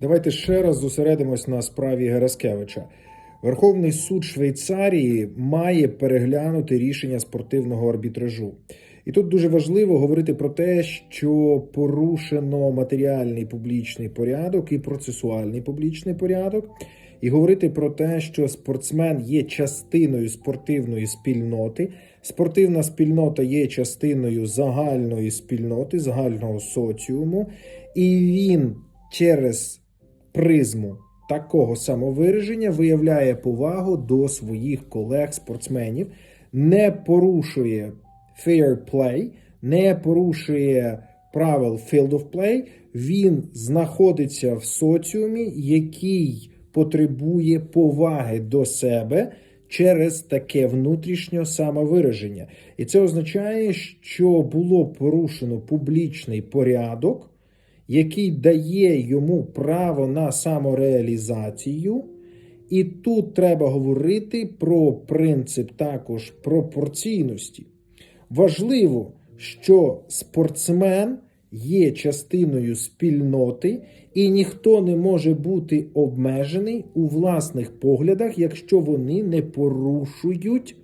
Давайте ще раз зосередимось на справі Гераскевича. Верховний суд Швейцарії має переглянути рішення спортивного арбітражу. І тут дуже важливо говорити про те, що порушено матеріальний публічний порядок і процесуальний публічний порядок, і говорити про те, що спортсмен є частиною спортивної спільноти. Спортивна спільнота є частиною загальної спільноти, загального соціуму, і він через призму такого самовираження виявляє повагу до своїх колег-спортсменів, не порушує fair play, не порушує правил field of play, він знаходиться в соціумі, який потребує поваги до себе через таке внутрішнє самовираження. І це означає, що було порушено публічний порядок, який дає йому право на самореалізацію. І тут треба говорити про принцип також пропорційності. Важливо, що спортсмен є частиною спільноти, і ніхто не може бути обмежений у власних поглядах, якщо вони не порушують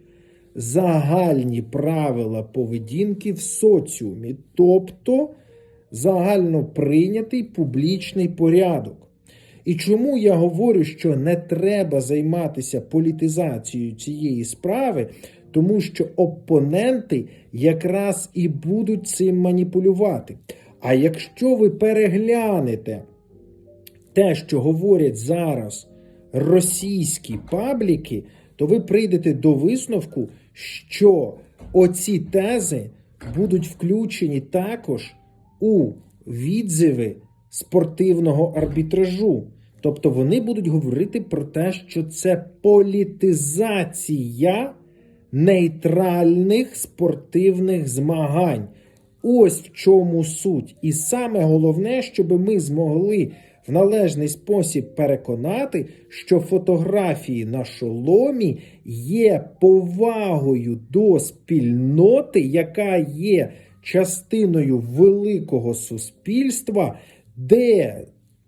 загальні правила поведінки в соціумі, тобто загально прийнятий публічний порядок. І чому я говорю, що не треба займатися політизацією цієї справи, тому що опоненти якраз і будуть цим маніпулювати. А якщо ви переглянете те, що говорять зараз російські пабліки, то ви прийдете до висновку, що оці тези будуть включені також у відзиви спортивного арбітражу. Тобто вони будуть говорити про те, що це політизація нейтральних спортивних змагань. Ось в чому суть. І саме головне, щоб ми змогли в належний спосіб переконати, що фотографії на шоломі є повагою до спільноти, яка є частиною великого суспільства, де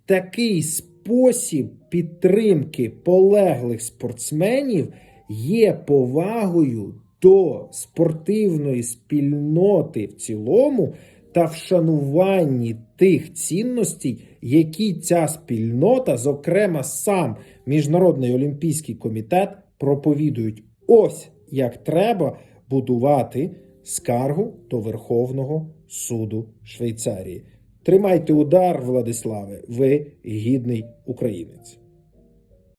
такий спосіб підтримки полеглих спортсменів є повагою до спортивної спільноти в цілому та вшануванні тих цінностей, які ця спільнота, зокрема сам Міжнародний олімпійський комітет, проповідують. Ось як треба будувати скаргу до Верховного суду Швейцарії. Тримайте удар, Владиславе, ви гідний українець.